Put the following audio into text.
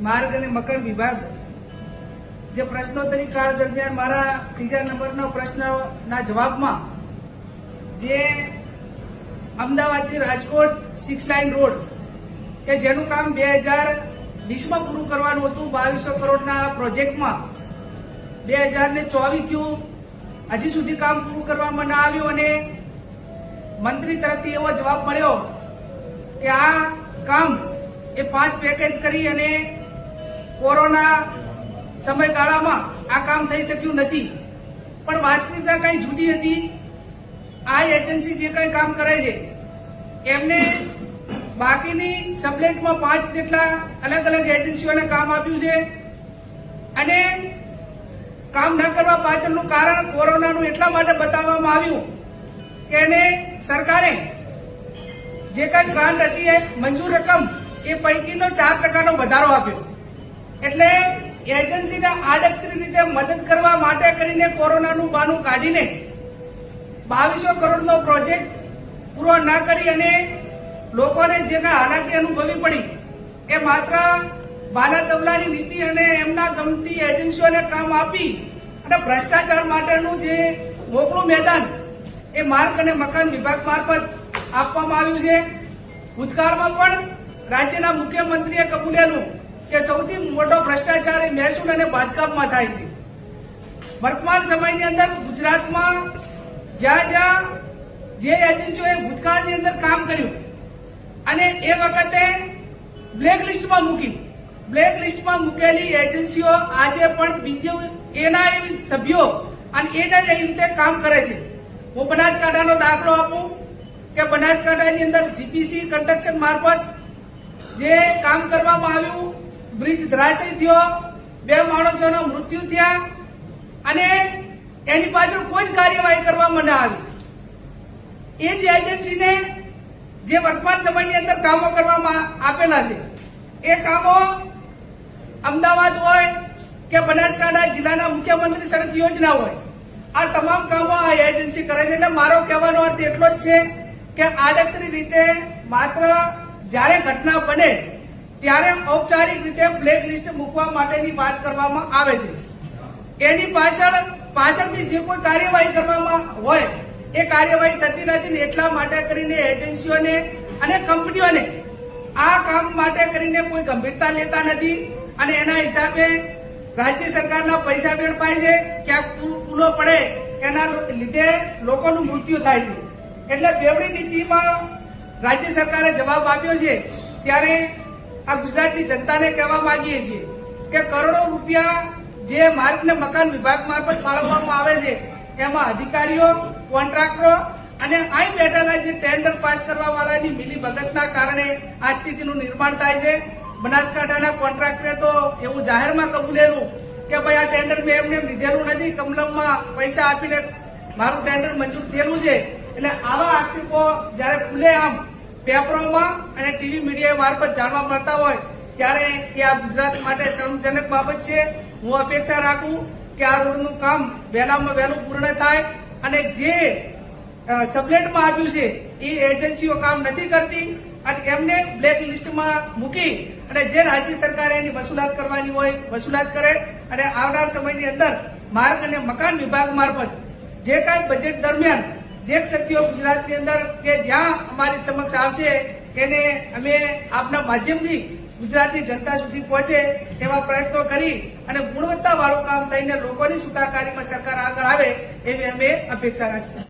માર્ગ અને મકાન વિભાગ. જે પ્રશ્નોત્તરી કાળ દરમિયાન મારા ત્રીજા નંબરનો પ્રશ્નના જવાબમાં જે અમદાવાદથી રાજકોટ સિક્સ લાઇન રોડ કે જેનું કામ બે હજાર વીસમાં પૂરું કરવાનું હતું, બાવીસો કરોડના પ્રોજેક્ટમાં બે હજાર ને થયું હજી સુધી કામ પૂરું કરવામાં ના આવ્યું અને મંત્રી તરફથી એવો જવાબ મળ્યો કે આ કામ એ પાંચ પેકેજ કરી અને કોરોના સમયગાળામાં આ કામ થઈ શક્યું નથી. પણ વાસ્તવિકતા કઈ જુદી હતી. આ એજન્સી જે કઈ કામ કરે છે, એમને બાકીની સબલેટમાં પાંચ જેટલા અલગ અલગ એજન્સીઓને કામ આપ્યું છે. અને કામ ન કરવા પાછળનું કારણ કોરોનાનું એટલા માટે બતાવવામાં આવ્યું કે એને સરકારે જે કઈ ગ્રાન્ટ હતી એ મંજૂર રકમ એ પૈકીનો ચાર ટકાનો વધારો આપ્યો. એટલે એજન્સીને આડકતરી રીતે મદદ કરવા માટે કરીને કોરોનાનું બાનું કાઢીને બાવીસો કરોડનો પ્રોજેક્ટ પૂરો ન કરી અને લોકોને જે કાંઈ હાલાકી અનુભવી પડી, એ માત્ર બાલા તબલાની નીતિ અને એમના ગમતી એજન્સીઓને કામ આપી અને ભ્રષ્ટાચાર માટેનું જે મોકળું મેદાન એ માર્ગ અને મકાન વિભાગ મારફત આપવામાં આવ્યું છે. ભૂતકાળમાં પણ રાજ્યના મુખ્યમંત્રીએ કબૂલેલું કે સૌથી મોટો ભ્રષ્ટાચાર એ મહેસૂલ અને બાંધકામમાં થાય છે. વર્તમાન સમયની અંદર ગુજરાતમાં જ્યાં જ્યાં જે એજન્સીઓએ ભૂતકાળની અંદર કામ કર્યું અને એ વખતે બ્લેક લિસ્ટમાં મૂકી બ્લેક લિસ્ટમાં મૂકેલી એજન્સીઓ આજે પણ બીજું એના એવી સભ્યો અને એના રીતે કામ કરે છે. હું બનાસકાંઠાનો દાખલો આપું કે બનાસકાંઠાની અંદર જીપીસી કન્સ્ટ્રક્શન મારફત જે કામ કરવામાં આવ્યું બ્રિજ ધરાશય થયો, બે માણસોના મૃત્યુ થયા અને એની પાછળ કોઈ જ કાર્યવાહી કરવામાં ન આવી. એ જ એજન્સીને જે વર્તમાન સમયની અંદર કામો કરવામાં આપેલા છે, એ કામો અમદાવાદ હોય કે બનાસકાંઠા જિલ્લાના મુખ્યમંત્રી સડક યોજના હોય, આ તમામ કામો આ એજન્સી કરે છે. એટલે મારો કહેવાનો અર્થ એટલો જ છે કે આડકતરી રીતે માત્ર જ્યારે ઘટના બને ત્યારે ઔપચારિક રીતે બ્લેક લિસ્ટ મૂકવા માટેની વાત કરવામાં આવે છે. એની પાછળ, પાછળથી જે કોઈ કાર્યવાહી કરવામાં હોય, એ કાર્યવાહી થતી નથી ને એટલા માટે કરીને એજન્સીઓને અને કંપનીઓને આ કામ માટે કરીને કોઈ ગંભીરતા લેતા નથી અને એના હિસાબે રાજ્ય સરકારના પૈસા વેડફાય છે, ક્યાંક પૂલો પડે એના લીધે લોકોનું મૃત્યુ થાય છે. એટલે બેવડી નીતિમાં રાજ્ય સરકારે જવાબ આપ્યો છે, ત્યારે આ ગુજરાતની જનતાને કહેવા માંગીએ છીએ કે કરોડો રૂપિયા જે માર્ગ ને મકાન વિભાગ મારફત ફાળવવામાં આવે છે, એમાં અધિકારીઓ, કોન્ટ્રાક્ટરો અને અહીં બેઠેલા જે ટેન્ડર પાસ કરવા વાળાની મિલી ભગતના કારણે આ સ્થિતિનું નિર્માણ થાય છે. બનાસકાંઠાના કોન્ટ્રાક્ટરે તો એવું જાહેરમાં કબૂલેલું કે ભાઈ આ ટેન્ડર મેં એમને એમ લીધેલું નથી, કમલમમાં પૈસા આપીને મારું ટેન્ડર મંજૂર થયેલું છે. એટલે આવા આક્ષેપો જ્યારે ખુલે આમ પેપરોમાં અને ટીવી મીડિયા મારફત જાણવા મળતા હોય, ત્યારે એ આ ગુજરાત માટે શરમજનક બાબત છે. હું અપેક્ષા રાખું કે આ રોડનું કામ વહેલામાં વહેલું પૂર્ણ થાય અને જે સબલેટમાં આપ્યું છે, એ એજન્સીઓ કામ નથી કરતી અને એમને બ્લેક લિસ્ટમાં મૂકી અને જે રાજ્ય સરકારે એની વસૂલાત કરવાની હોય, વસૂલાત કરે અને આવનાર સમયની અંદર માર્ગ અને મકાન વિભાગ મારફત જે કાંઈ બજેટ દરમિયાન જે શક્તિઓ ગુજરાતની અંદર કે જ્યાં અમારી સમક્ષ આવશે એને અમે આપના માધ્યમથી ગુજરાતની જનતા સુધી પહોંચે તેવા પ્રયત્નો કરી અને ગુણવત્તાવાળું કામ થઈને લોકોની સુખાકારીમાં સરકાર આગળ આવે એવી અમે અપેક્ષા રાખીએ.